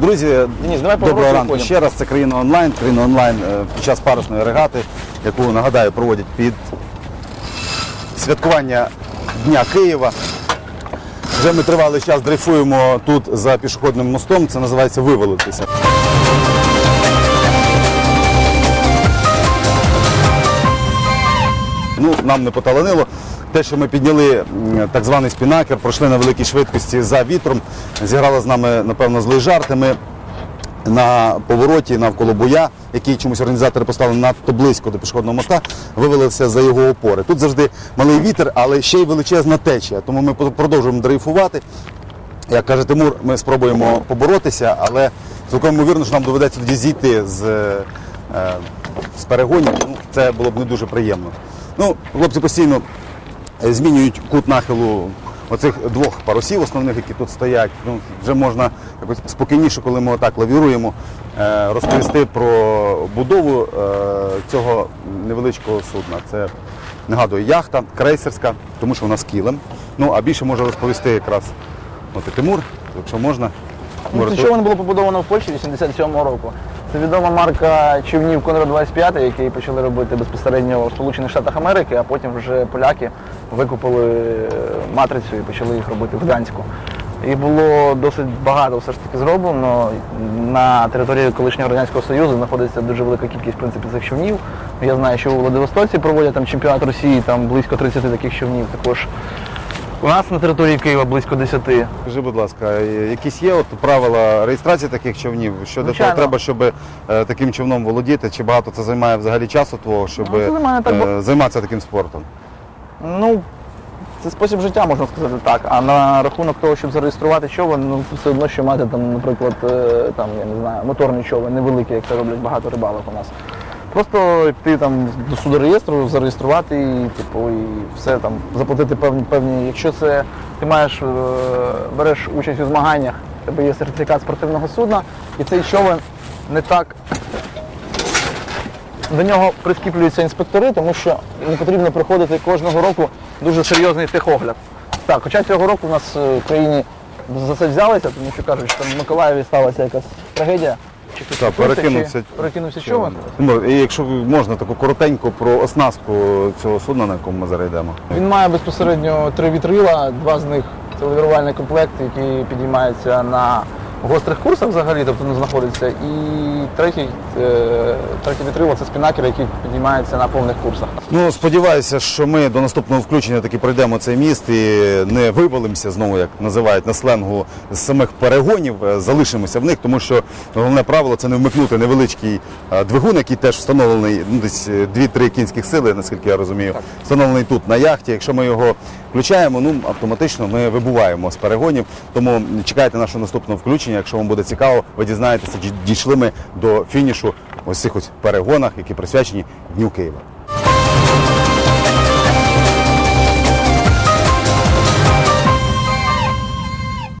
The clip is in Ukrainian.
Друзі, Денис, давай доброго ранку ще раз. Це країна онлайн. Країна онлайн е, під час парусної регати, яку нагадаю проводять під святкування Дня Києва. Вже ми тривалий час дрейфуємо тут за пішохідним мостом. Це називається вивалитися. Ну, нам не поталанило. Те, що ми підняли так званий спінакер, пройшли на великій швидкості за вітром, зіграла з нами, напевно, злий жарт. Ми на повороті навколо боя, який чомусь організатори поставили надто близько до пішохідного моста, вивалилися за його опори. Тут завжди малий вітер, але ще й величезна течія. Тому ми продовжуємо дрейфувати. Як каже Тимур, ми спробуємо поборотися, але цілком ймовірно, що нам доведеться тоді зійти з, е, з перегонів. Ну, це було б не дуже приємно. Ну, хлопці постійно е, змінюють кут нахилу оцих двох парусів основних, які тут стоять. Ну, вже можна якось спокійніше, коли ми отак лавіруємо, е, розповісти про будову е, цього невеличкого судна. Це нагадую, яхта крейсерська, тому що вона з кілем. Ну а більше може розповісти якраз от і Тимур, якщо можна. Ну, що воно було побудовано в Польщі 87-го року. Це відома марка човнів Конрад 25, які почали робити безпосередньо в Сполучених Штатах Америки, а потім вже поляки викупили е, матрицю і почали їх робити в Гданську. І було досить багато все ж таки зроблено. На території колишнього Радянського Союзу знаходиться дуже велика кількість в принципі, цих човнів. Я знаю, що у Владивостоці проводять там чемпіонат Росії, там близько 30 таких човнів. Також у нас на території Києва близько 10. Скажи, будь ласка, е, якісь є от правила реєстрації таких човнів? Що для того Звичайно. треба, щоб е, таким човном володіти? Чи багато це займає взагалі часу твого, щоб Ну, це займає так, е, займатися таким спортом? Ну, це спосіб життя, можна сказати так. А на рахунок того, щоб зареєструвати човен, ну все одно, що мати там, наприклад, е, там, я не знаю, моторний човен, невеликий, як це роблять багато рибалок у нас. Просто йти там до судореєстру, зареєструвати і, типу, і все там, заплатити певні певні. Якщо це ти маєш, е, береш участь у змаганнях, в тебе є сертифікат спортивного судна, і цей човен не так до нього прискіплюються інспектори, тому що не потрібно проходити кожного року дуже серйозний техогляд. Так, хоча цього року у нас е, в країні за це взялися, тому що кажуть, що там в Миколаєві сталася якась трагедія. Чи хтось Так, перекинувся. чи перекинувся човен. Ну, і якщо можна, таку коротеньку про оснастку цього судна, на якому ми зараз йдемо. Він має безпосередньо три вітрила, два з них це лавірувальний комплект, який підіймається на гострих курсах взагалі, тобто не знаходиться. І третій, е, третє вітрило це спінакер, який підіймається на повних курсах. Ну, сподіваюся, що ми до наступного включення таки пройдемо цей міст і не вивалимося знову, як називають на сленгу, з самих перегонів, е, залишимося в них, тому що головне правило це не вмикнути невеличкий е, двигун, який теж встановлений, ну десь е, 2-3 кінських сили, наскільки я розумію, встановлений тут на яхті. Якщо ми його включаємо, ну автоматично ми вибуваємо з перегонів. Тому чекайте нашого наступного включення. Якщо вам буде цікаво, ви дізнаєтеся, чи дійшли ми до фінішу ось цих ось перегонах, які присвячені Дню Києва.